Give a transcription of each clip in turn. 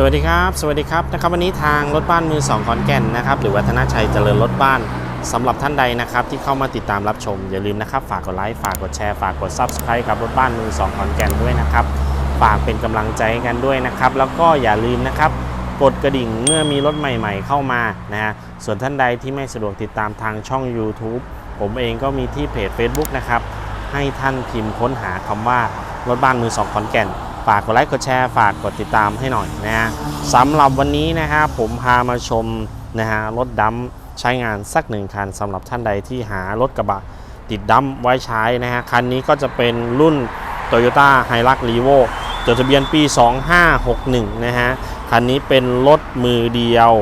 สวัสดีครับ สวัสดีครับนะครับวันนี้ทางรถบ้านมือสองขอนแก่นนะครับ หรือวัฒนชัยเจริญรถบ้านสำหรับท่านใดนะครับ ที่เข้ามาติดตามรับชม อย่าลืมนะครับ ฝากกดไลค์ฝากกดแชร์ฝากกด Subscribe กับรถบ้านมือสองขอนแก่นด้วยนะครับ ฝากเป็นกำลังใจกันด้วยนะครับ แล้วก็อย่าลืมนะครับ กดกระดิ่งเมื่อมีรถใหม่ ๆ เข้ามานะฮะส่วนท่านใดที่ไม่สะดวกติดตามทางช่อง YouTube ผมเองก็มีที่เพจ Facebook นะครับให้ท่านพิมพ์ค้นหาคำว่ารถบ้านมือสองขอนแก่น ฝากกดไลค์กดแชร์ฝากกดติดตามให้หน่อยนะฮะสำหรับวันนี้นะครับผมพามาชมนะฮะรถดัมใช้งานสักหนึ่งคันสำหรับท่านใดที่หารถกระบะติดดัมไว้ใช้นะฮะคันนี้ก็จะเป็นรุ่น Toyota h i l u x r e v o จดทะเบียนปี 2561 นะฮะ คันนี้เป็นรถมือเดียว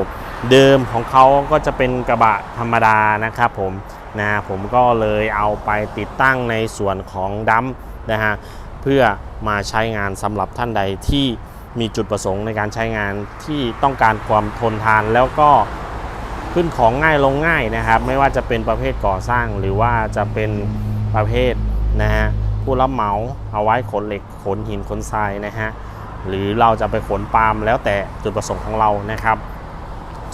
เดิมของเขาก็จะเป็นกระบะธรรมดานะครับผม นะ ผมก็เลยเอาไปติดตั้งในส่วนของดัมนะฮะ เพื่อมาใช้งานสำหรับท่านใดที่มีจุดประสงค์ในการใช้งานที่ต้องการความทนทานแล้วก็ขึ้นของง่ายลงง่ายนะครับ ไม่ว่าจะเป็นประเภทก่อสร้างหรือว่าจะเป็นประเภทนะฮะผู้รับเหมาเอาไว้ขนเหล็กขนหินขนทรายนะฮะหรือเราจะไปขนปาล์มแล้วแต่จุดประสงค์ของเรานะครับ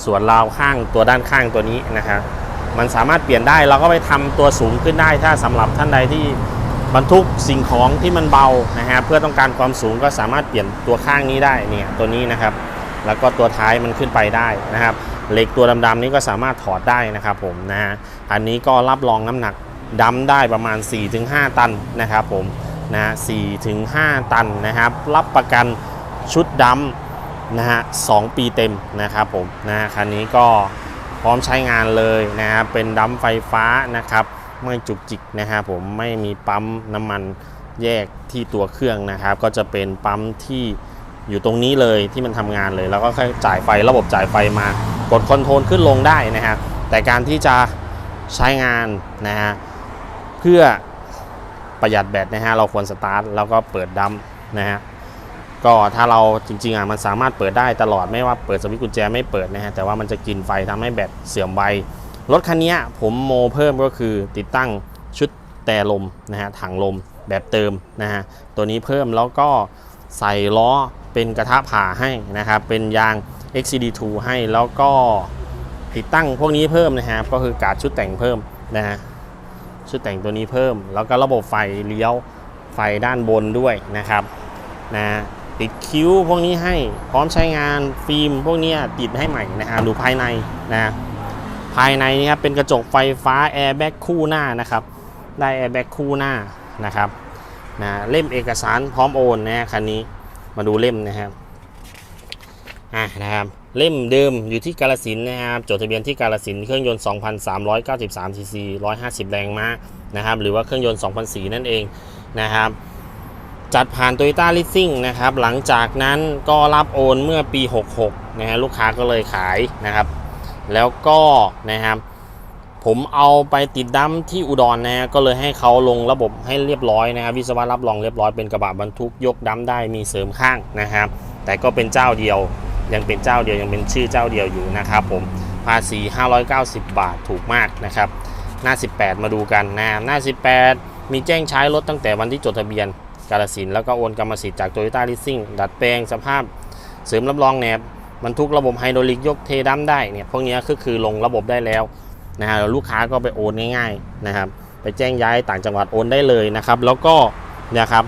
ส่วนราวข้างตัวด้านข้างตัวนี้นะครับมันสามารถเปลี่ยนได้เราก็ไปทำตัวสูงขึ้นได้ถ้าสำหรับท่านใดที่ บรรทุกสิ่งของที่มันเบานะฮะเพื่อต้องการความสูงก็สามารถเปลี่ยนตัวข้างนี้ได้เนี่ยตัวนี้นะครับ แล้วก็ตัวท้ายมันขึ้นไปได้นะครับเหล็กตัวดำๆนี้ก็สามารถถอดได้นะครับผมนะฮะอันนี้ก็รับรองน้ำหนักดำได้ประมาณ 4-5 ตันนะครับผมนะฮะ4-5ตันนะครับ รับประกันชุดดำนะฮะ2ปีเต็มนะครับผมนะฮะคันนี้ก็พร้อมใช้งานเลยนะครับเป็นดัมไฟฟ้านะครับ ไม่จุกจิกนะครับผมไม่มีปั๊มน้ำมันแยกที่ตัวเครื่องนะครับ ก็จะเป็นปั๊มที่อยู่ตรงนี้เลยที่มันทำงานเลย แล้วก็ค่อยจ่ายไฟระบบจ่ายไฟมากดคอนโทรลขึ้นลงได้นะครับแต่การที่จะใช้งานนะฮะเพื่อประหยัดแบตนะฮะเราควรสตาร์ทแล้วก็เปิดดัมนะฮะก็ถ้าเราจริงๆอะมันสามารถเปิดได้ตลอดไม่ว่าเปิดสวิตช์กุญแจไม่เปิดนะฮะแต่ว่ามันจะกินไฟทำให้แบตเสื่อมไว รถคันนี้ผมโมเพิ่มก็คือติดตั้งชุดแต่ลมนะฮะถังลมแบบเติมนะฮะตัวนี้เพิ่มแล้วก็ใส่ล้อเป็นกระทะผ่าให้นะครับเป็นยาง XCD2 ให้แล้วก็ติดตั้งพวกนี้เพิ่มนะฮะก็คือการดชุดแต่งเพิ่มนะฮะชุดแต่งตัวนี้เพิ่ม แล้วก็ระบบไฟเลี้ยวไฟด้านบนด้วยนะครับนะฮะติดคิ้วพวกนี้ให้พร้อมใช้งานฟิล์มพวกนี้ติดให้ใหม่นะฮะดูภายในนะ ภายในนี่ครับเป็นกระจกไฟฟ้าแอร์แบ็กคู่หน้านะครับได้แอร์แบ็กคู่หน้านะครับนะเล่มเอกสารพร้อมโอนนะฮะคันนี้มาดูเล่มนะครับอะนะครับเล่มเดิมอยู่ที่กาลสินนะครับจดทะเบียนที่กาลสินเครื่องยนต์ 2,393ซีซี150 แรงม้านะครับหรือว่าเครื่องยนต์2,004นั่นเองนะครับจัดผ่าน Toyota Leasing นะครับหลังจากนั้นก็รับโอนเมื่อปี 66นะฮะลูกค้าก็เลยขายนะครับ แล้วก็นะครับผมเอาไปติดดั้มที่อุดรนะฮะก็เลยให้เขาลงระบบให้เรียบร้อยนะครับวิศวะรับรองเรียบร้อยเป็นกระบะบรรทุกยกดั้มได้มีเสริมข้างนะครับ แต่ก็เป็นเจ้าเดียว ยังเป็นเจ้าเดียวยังเป็นชื่อเจ้าเดียวอยู่นะครับผมภาษี 590 บาทถูกมากนะครับหน้า 18 มาดูกันนะหน้า 18 มีแจ้งใช้รถตั้งแต่วันที่จดทะเบียนกาลสินแล้วก็โอนกรรมสิทธิ์จาก Toyota Leasing ดัดแปลงสภาพเสริมรับรองแนบ บรรทุกระบบไฮดรอลิกยกเทดัมได้เนี่ยพวกนี้ก็คือลงระบบได้แล้วนะฮะแล้วลูกค้าก็ไปโอนง่าย ๆนะครับ ไปแจ้งย้ายต่างจังหวัดโอนได้เลยนะครับ แล้วก็เนี่ยครับ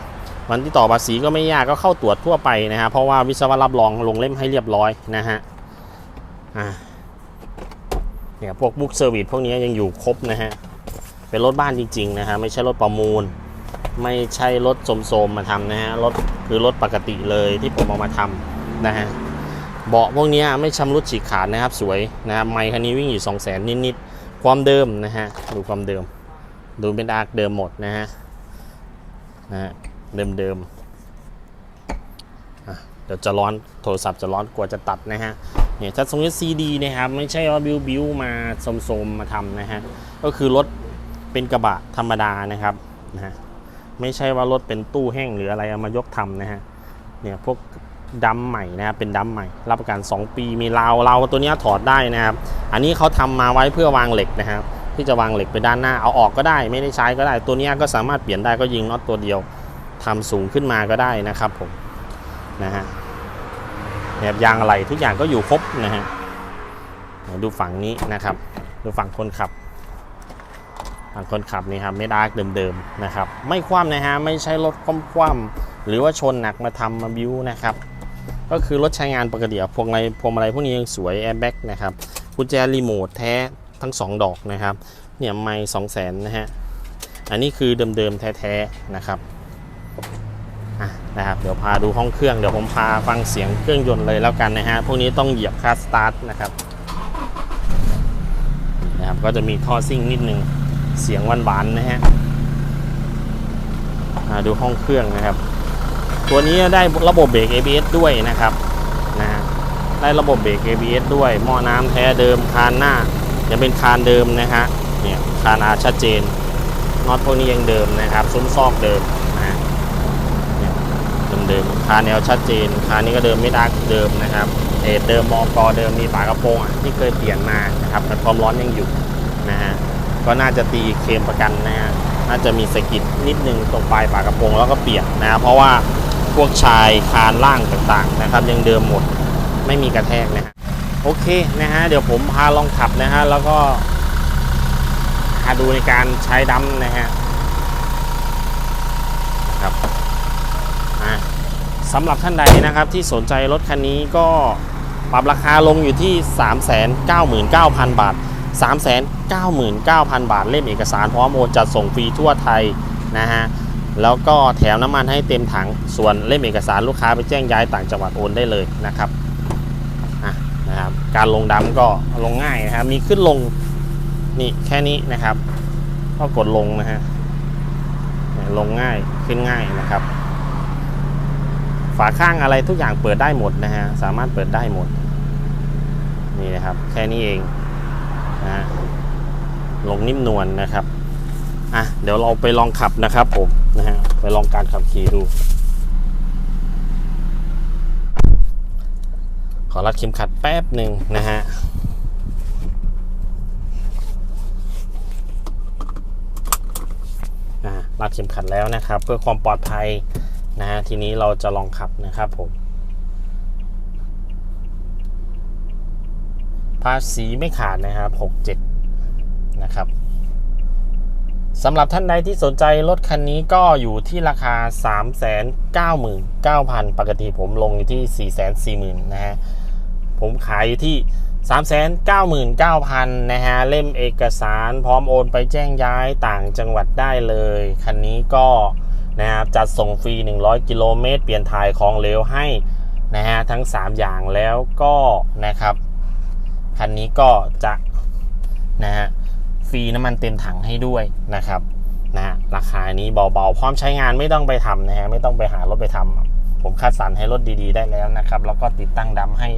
วันที่ต่อภาษีก็ไม่ยากก็เข้าตรวจทั่วไปนะฮะเพราะว่าวิศวะรับรองลงเล่มให้เรียบร้อยนะฮะอ่าเนี่ยพวกบุ๊กเซอร์วิสพวกนี้ยังอยู่ครบนะฮะเป็นรถบ้านจริงๆนะฮะไม่ใช่รถประมูล ไม่ใช่รถโสมๆมาทำนะฮะรถคือรถปกติเลยที่ผมเอามาทำนะฮะ เบาะพวกนี้ไม่ชำรุดฉีกขาดนะครับสวยนะครับไมค์คันนี้วิ่งอยู่2 0 0 0 0 0นิดๆความเดิมนะฮะดูความเดิม ดูเป็นอาร์คเดิมหมดนะฮะนะฮะเดิมเดิมเดี๋ยวจะร้อนโทรศัพท์จะร้อนกว่าจะตัดนะฮะเนี่ยถ้าทรงนี้ซีดีนะครับไม่ใช่ว่าบิวบิวมาสมๆมาทำนะฮะก็คือรถเป็นกระบะธรรมดานะครับนะฮะไม่ใช่ว่ารถเป็นตู้แห้งหรืออะไรเอามายกทำนะฮะเนี่ยพวก ดัมใหม่นะครับเป็นดัมใหม่ รับประกัน 2 ปีมีราวราวตัวนี้ถอดได้นะครับ อันนี้เขาทำมาไว้เพื่อวางเหล็กนะครับ ที่จะวางเหล็กไปด้านหน้าเอาออกก็ได้ไม่ได้ใช้ก็ได้ ตัวนี้ก็สามารถเปลี่ยนได้ก็ยิงน็อตตัวเดียวทำสูงขึ้นมาก็ได้นะครับผมนะฮะนะครับยางอะไรทุกอย่างก็อยู่ครบนะฮะเดี๋ยวดูฝั่งนี้นะครับ ดูฝั่งคนขับฝั่งคนขับนี่ครับไม่ดาร์กเดิมๆนะครับ ไม่คว่ำนะฮะไม่ใช่รถคว่ำๆหรือว่าชนหนักมาทำมาบิ้วนะครับ ก็คือรถใช้งานปกติอะพวงมาลัยพวงมาลัยพวกนี้ยังสวยแอร์แบ็กนะครับกุญแจรีโมทแท้ทั้ง 2 ดอกนะครับเนี่ยไม่สองแสนนะฮะอันนี้คือเดิมๆแท้ๆนะครับนะครับเดี๋ยวพาดูห้องเครื่องเดี๋ยวผมพาฟังเสียงเครื่องยนต์เลยแล้วกันนะฮะพวกนี้ต้องเหยียบคาสตาร์ทนะครับนะครับก็จะมีท่อซิ่งนิดนึงเสียงหวานๆนะฮะอ่าดูห้องเครื่องนะครับ ตัวนี้ได้ระบบเบรก ABS ด้วยนะครับนะได้ระบบเบรก ABS ด้วย หม้อน้ำแท้เดิมคานหน้ายังเป็นคานเดิมนะฮะเนี่ยคานอาชัดเจนน็อตพวกนี้ยังเดิมนะครับซุ้มซอกเดิมนะเนี่ยเดิมๆคานแนวชัดเจนคานนี้ก็เดิมไม่ดักเดิมนะครับเอทเดิมมอกอเดิมมีฝากระโปรงอะที่เคยเปลี่ยนมานะครับแต่ความร้อนยังอยู่นะฮะก็น่าจะตีเคลมประกันนะฮะน่าจะมีสกิดนิดนึงตรงปลายฝากระโปรงแล้วก็เปลี่ยนนะ เพราะว่า พวกชายคานล่างต่างๆนะครับยังเดิมหมดไม่มีกระแทกนะฮะโอเคนะฮะเดี๋ยวผมพาลองขับนะฮะแล้วก็พาดูในการใช้ดัมนะฮะครับสำหรับท่านใดนะครับที่สนใจรถคันนี้ก็ปรับราคาลงอยู่ที่ 399,000 บาท 399,000 บาท เล่มเอกสารพร้อมโอนจัดส่งฟรีทั่วไทยนะฮะ แล้วก็แถมน้ำมันให้เต็มถัง ส่วนเล่มเอกสารลูกค้าไปแจ้งย้ายต่างจังหวัดโอนได้เลยนะครับนะครับ การลงดำก็ลงง่ายนะครับ มีขึ้นลงนี่แค่นี้นะครับ ก็กดลงนะฮะลงง่ายขึ้นง่ายนะครับ ฝาข้างอะไรทุกอย่างเปิดได้หมดนะฮะสามารถเปิดได้หมด นี่นะครับ แค่นี้เองนะฮะลงนิ่มนวลนะครับอะเดี๋ยวเราไปลองขับนะครับผม นะฮะไปลองการขับขี่ดู ขอรัดเข็มขัดแป๊บหนึ่งนะฮะรัดเข็มขัดแล้วนะครับ เพื่อความปลอดภัยนะฮะทีนี้เราจะลองขับนะครับผมภาษีไม่ขาดนะครับ 67 นะครับ สำหรับท่านใดที่สนใจรถคันนี้ก็อยู่ที่ราคา 399,000 ปกติผมลงอยู่ที่ 440,000 นะฮะ ผมขายอยู่ที่ 399,000 นะฮะ เล่มเอกสารพร้อมโอนไปแจ้งย้ายต่างจังหวัดได้เลย คันนี้ก็นะครับจัดส่งฟรี 100 กิโลเมตร เปลี่ยนถ่ายของเหลวให้นะฮะทั้ง 3 อย่างแล้วก็นะครับ คันนี้ก็จะนะฮะ รีน้ำมันเต็มถังให้ด้วยนะครับนะฮะราคานี้เบาๆ พร้อมใช้งานไม่ต้องไปทำนะฮะไม่ต้องไปหารถไปทำผมคัดสรรให้รถดีๆได้แล้วนะครับ แล้วก็ติดตั้งดำให้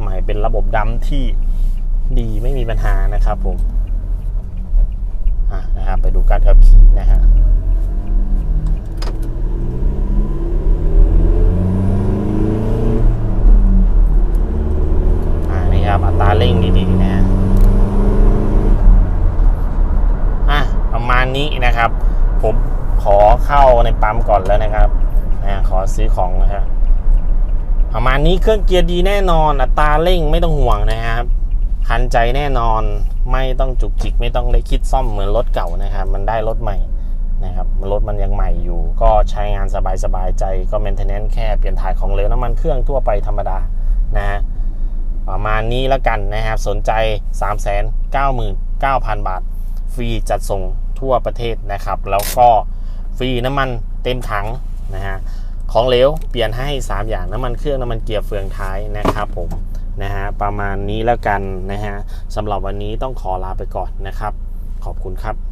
ใหม่เป็นระบบดำที่ดีไม่มีปัญหานะครับผมอะนะครับไปดูการขับขี่นะฮะอ่านี่ครับอัตราเร่งดีๆนะฮะ อะประมาณนี้นะครับ ผมขอเข้าในปั๊มก่อนแล้วนะครับนะขอซื้อของนะครับประมาณนี้เครื่องเกียร์ดีแน่นอนอัตราเร่งไม่ต้องห่วงนะครับทันใจแน่นอนไม่ต้องจุกจิกไม่ต้องเลยคิดซ่อมเหมือนรถเก่านะครับ มันได้รถใหม่นะครับรถมันยังใหม่อยู่ ก็ใช้งานสบายๆใจก็เมนเทนแนนแค่เปลี่ยนถ่ายของเหลวน้ำมันเครื่องทั่วไปธรรมดานะฮะประมาณนี้แล้วกันนะครับ สนใจ 399,000 บาท ฟรีจัดส่ง ทั่วประเทศนะครับ แล้วก็ฟรีน้ำมันเต็มถังนะฮะของเหลวเปลี่ยนให้ 3 อย่างน้ำมันเครื่องน้ำมันเกียร์เฟืองท้ายนะครับผมนะฮะประมาณนี้แล้วกันนะฮะสำหรับวันนี้ต้องขอลาไปก่อนนะครับ ขอบคุณครับ